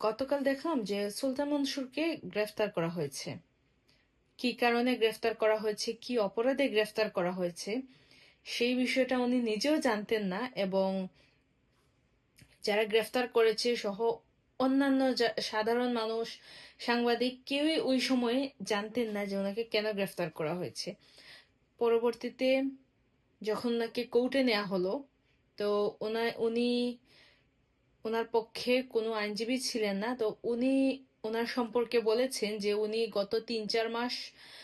গতকাল দেখলাম যে সুলতান মনসুরকে গ্রেফতার করা হয়েছে। কি কারণে গ্রেফতার করা হয়েছে, কি অপরাধে গ্রেফতার করা হয়েছে, সেই বিষয়টা উনি নিজেও জানতেন না এবং যারা গ্রেফতার করেছে সহ অন্যান্য সাধারণ মানুষ, সাংবাদিক কেউই ওই সময়ে জানতেন না যে ওনাকে কেন গ্রেফতার করা হয়েছে। পরবর্তীতে যখন ওনাকে কোর্টে নেওয়া হলো, তো ওনা উনি ওনার পক্ষে কোনো আইনজীবী ছিলেন না। তো উনি ওনার সম্পর্কে বলেছেন যে উনি গত তিন চার মাস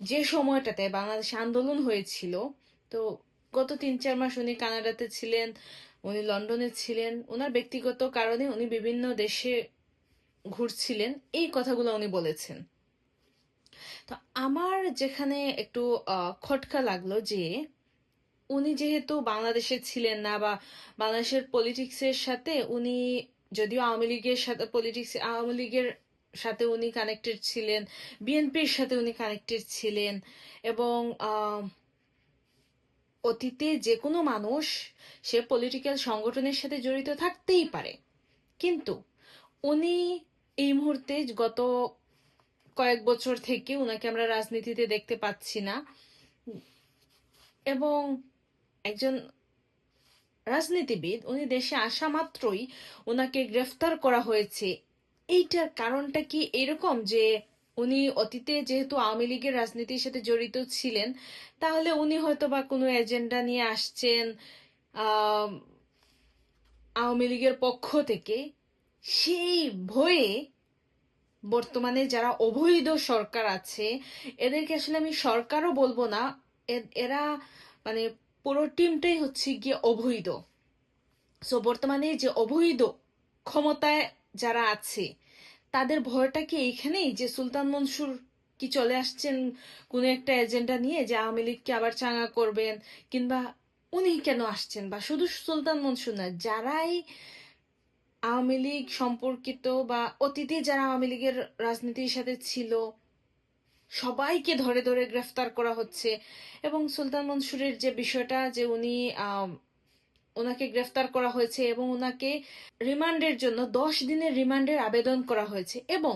যে সময়টাতে বাংলাদেশে আন্দোলন হয়েছিল, তো গত তিন চার মাস উনি কানাডাতে ছিলেন, উনি লন্ডনে ছিলেন। ওনার ব্যক্তিগত কারণে উনি বিভিন্ন দেশে ঘুরছিলেন। এই কথাগুলো উনি বলেছেন। তো আমার যেখানে একটু খটকা লাগল যে উনি যেহেতু বাংলাদেশে ছিলেন না বা বাংলাদেশের পলিটিক্সের সাথে উনি যদিও আওয়ামী লীগের সাথে পলিটিক্স আওয়ামী লীগের সাথে উনি কানেক্টেড ছিলেন বিএনপির সাথে উনি কানেক্টেড ছিলেন এবং অতীতে যে কোনো মানুষ সে পলিটিক্যাল সংগঠনের সাথে জড়িত থাকতেই পারে। কিন্তু উনি এই মুহূর্তে গত কয়েক বছর থেকে উনাকে আমরা রাজনীতিতে দেখতে পাচ্ছি না। এবং একজন রাজনীতিবিদ, উনি দেশে আসা মাত্রই ওনাকে গ্রেফতার করা হয়েছে। এইটার কারণটা কি এরকম যে উনি অতীতে যেহেতু আওয়ামী লীগের রাজনীতির সাথে জড়িত ছিলেন, তাহলে উনি হয়তো বা কোনো এজেন্ডা নিয়ে আসছেন আওয়ামী লীগের পক্ষ থেকে? সেই ভয়ে বর্তমানে যারা অবৈধ সরকার আছে, এদেরকে আসলে আমি সরকারও বলব না। এরা মানে পুরো টিমটাই হচ্ছে গিয়ে অবৈধ। সো বর্তমানে যে অবৈধ ক্ষমতায় যারা আছে, তাদের ভয়টা কি এইখানেই যে সুলতান মনসুর কি চলে আসছেন কোনো একটা এজেন্ডা নিয়ে যে আওয়ামী লীগকে আবার চাঙা করবেন কিংবা উনি কেন আসছেন? বা শুধু সুলতান মনসুর না, যারাই আওয়ামী লীগ সম্পর্কিত বা অতীতে যারা আওয়ামী লীগের রাজনীতির সাথে ছিল সবাইকে ধরে ধরে গ্রেফতার করা হচ্ছে। এবং সুলতান মনসুরের যে বিষয়টা, যে উনি ওনাকে গ্রেফতার করা হয়েছে এবং ওনাকে রিমান্ডের জন্য দশ দিনের রিমান্ডের আবেদন করা হয়েছে। এবং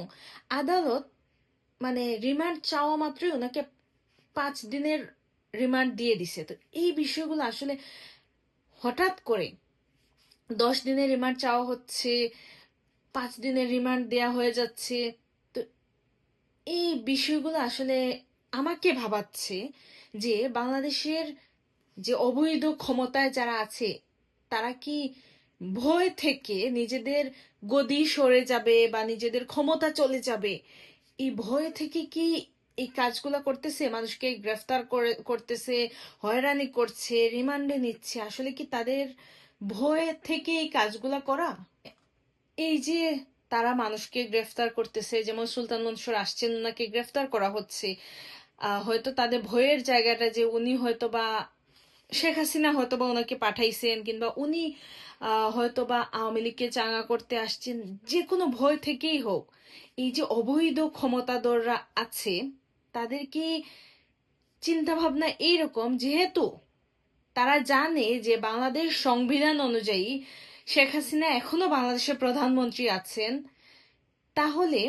আদালত মানে রিমান্ড চাওয়া মাত্রই ওনাকে পাঁচ দিনের রিমান্ড দিয়ে দিছে। তো এই বিষয়গুলো আসলে হঠাৎ করে দশ দিনের রিমান্ড চাওয়া হচ্ছে, পাঁচ দিনের রিমান্ড দেয়া হয়ে যাচ্ছে এই বিষয়গুলো আসলে আমাকে ভাবাচ্ছে যে বাংলাদেশের যে অবৈধ ক্ষমতায় যারা আছে, তারা কি ভয় থেকে নিজেদের গদি সরে যাবে বা নিজেদের ক্ষমতা চলে যাবে? এই ভয় থেকে কি এই কাজগুলো করতেছে, মানুষকে গ্রেফতার করে, করতেছে, হয়রানি করছে, রিমান্ডে নিচ্ছে? আসলে কি তাদের ভয় থেকে এই কাজগুলা করা? এই যে তারা মানুষকে গ্রেফতার করতেছে, যেমন সুলতান মনসুর আসছেন ওনাকে গ্রেফতার করা হচ্ছে। হয়তো তাদের ভয়ের জায়গাটা যে উনি হয়তো বা শেখ হাসিনা হয়তো বা ওনাকে পাঠাইছেন, কিংবা উনি হয়তো বা আওয়ামী লীগকে চাঙ্গা করতে আসছেন যে কোনো ভয় থেকেই হোক। এই যে অবৈধ ক্ষমতাধররা আছে, তাদেরকে চিন্তা ভাবনা এইরকম, যেহেতু তারা জানে যে বাংলাদেশ সংবিধান অনুযায়ী শেখ হাসিনা এখনও বাংলাদেশের প্রধানমন্ত্রী আছেন। তাহলে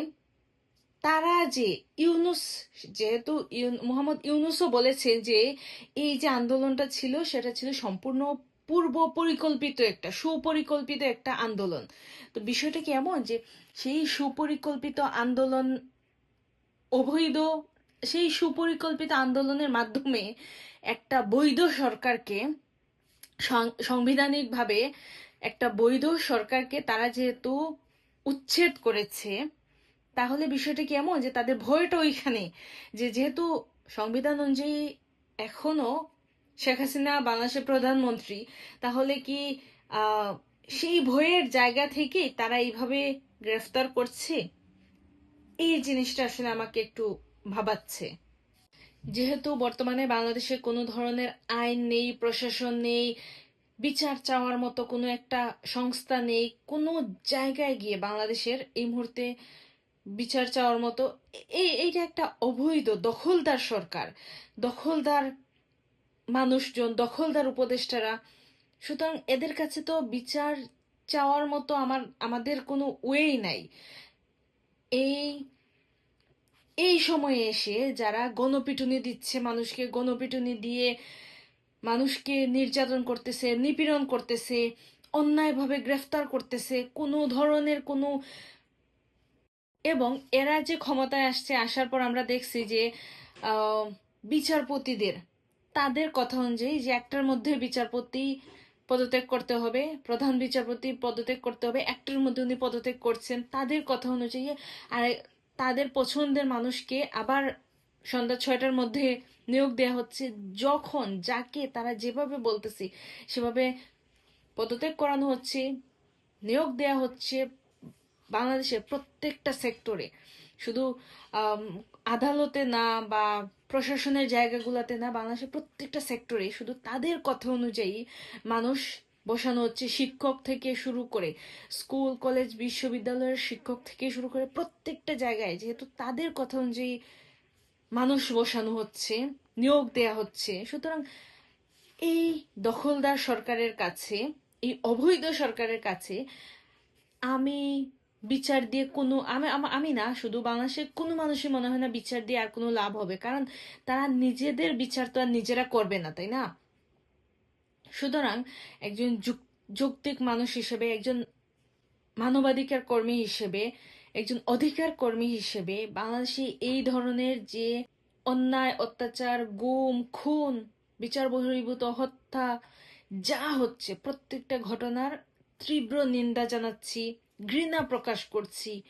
তারা যে ইউনুস, যেহেতু মোহাম্মদ ইউনুসও বলেছেন যে এই যে আন্দোলনটা ছিল, সেটা ছিল সম্পূর্ণ পূর্ব পরিকল্পিত একটা, সুপরিকল্পিত একটা আন্দোলন। তো বিষয়টা কি এমন যে সেই সুপরিকল্পিত আন্দোলন অবৈধ, সেই সুপরিকল্পিত আন্দোলনের মাধ্যমে একটা বৈধ সরকারকে সাংবিধানিকভাবে একটা বৈধ সরকারকে তারা যেহেতু উচ্ছেদ করেছে, তাহলে বিষয়টা কি এমন যে তাদের ভয়টা ওইখানে? যে যেহেতু সংবিধান অনুযায়ী এখনও শেখ হাসিনা বাংলাদেশের প্রধানমন্ত্রী, তাহলে কি সেই ভয়ের জায়গা থেকে তারা এইভাবে গ্রেফতার করছে? এই জিনিসটা আসলে আমাকে একটু ভাবাচ্ছে। যেহেতু বর্তমানে বাংলাদেশে কোনো ধরনের আইন নেই, প্রশাসন নেই বিচার চাওয়ার মতো কোনো একটা সংস্থা নেই, কোনো জায়গায় গিয়ে বাংলাদেশের এই মুহূর্তে বিচার চাওয়ার মতো। এই এইটা একটা অবৈধ, দখলদার সরকার, দখলদার মানুষজন, দখলদার উপদেষ্টারা। সুতরাং এদের কাছে তো বিচার চাওয়ার মতো আমার, আমাদের কোনো ওয়েই নাই। এই এই সময়ে এসে যারা গণপিটুনি দিচ্ছে মানুষকে, গণপিটুনি দিয়ে মানুষকে নির্যাতন করতেছে, নিপীড়ন করতেছে, অন্যায়ভাবে গ্রেফতার করতেছে, কোনো ধরনের কোনো এবং এরা যে ক্ষমতায় আসছে, আসার পর আমরা দেখছি যে বিচারপতিদের, তাদের কথা অনুযায়ী যে একটার মধ্যে বিচারপতি পদত্যাগ করতে হবে, প্রধান বিচারপতি পদত্যাগ করতে হবে, একটার মধ্যে উনি পদত্যাগ করছেন, তাদের কথা অনুযায়ী আর তাদের পছন্দের মানুষকে আবার সন্ধ্যা ছয়টার মধ্যে নিয়োগ দেওয়া হচ্ছে। যখন, যাকে, তারা যেভাবে বলতেছে, সেভাবে পদত্যাগ করানো হচ্ছে, নিয়োগ দেওয়া হচ্ছে বাংলাদেশের প্রত্যেকটা সেক্টরে। শুধু আদালতে না বা প্রশাসনের জায়গাগুলোতে না, বাংলাদেশের প্রত্যেকটা সেক্টরে শুধু তাদের কথা অনুযায়ী মানুষ বসানো হচ্ছে শিক্ষক থেকে শুরু করে স্কুল, কলেজ, বিশ্ববিদ্যালয়ের শিক্ষক থেকে শুরু করে প্রত্যেকটা জায়গায়। যেহেতু তাদের কথা অনুযায়ী মানুষ বসানো হচ্ছে, নিয়োগ দেয়া হচ্ছে। সুতরাং এই দখলদার সরকারের কাছে, এই অবৈধ সরকারের কাছে আমি বিচার দিয়ে কোনো, আমি আমি না, শুধু বাংলাদেশের কোনো মানুষই মনে হয় না বিচার দিয়ে আর কোনো লাভ হবে। কারণ তারা নিজেদের বিচার তো আর নিজেরা করবে না, তাই না? সুতরাং একজন যুক- যৌক্তিক মানুষ হিসেবে, একজন মানবাধিকার কর্মী হিসেবে একজন অধিকার কর্মী হিসেবে বাংলাদেশে এই ধরনের যে অন্যায়, অত্যাচার, গুম, খুন, বিচার বহির্ভূত, হত্যা, যা হচ্ছে, প্রত্যেকটা ঘটনার তীব্র নিন্দা জানাচ্ছি, ঘৃণা প্রকাশ করছি।